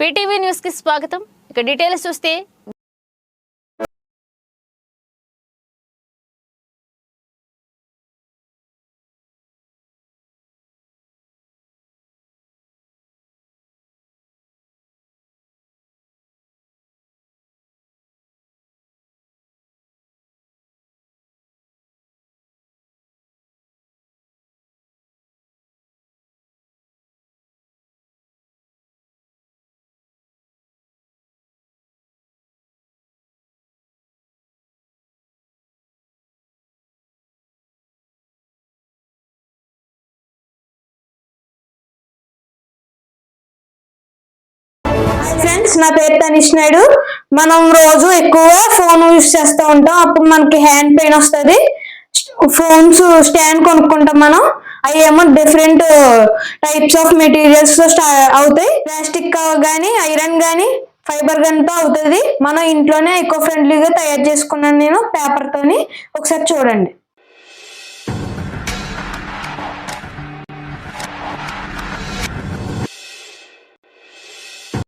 PTV న్యూస్కి స్వాగతం. ఇక డీటెయిల్స్ చూస్తే ఫ్రెండ్స్ నా పేరు తనిష్ నాయుడు. మనం రోజు ఎక్కువ ఫోన్ యూస్ చేస్తూ ఉంటాం. అప్పుడు మనకి హ్యాండ్ పెయిన్ వస్తుంది. ఫోన్స్ స్టాండ్ కొనుక్కుంటాం మనం. అవి ఏమో డిఫరెంట్ టైప్స్ ఆఫ్ మెటీరియల్స్తో అవుతాయి. ప్లాస్టిక్ కానీ ఐరన్ కానీ ఫైబర్ గన్తో అవుతుంది. మనం ఇంట్లోనే ఎకో ఫ్రెండ్లీగా తయారు చేసుకున్నాను నేను పేపర్తోని ఒకసారి చూడండి.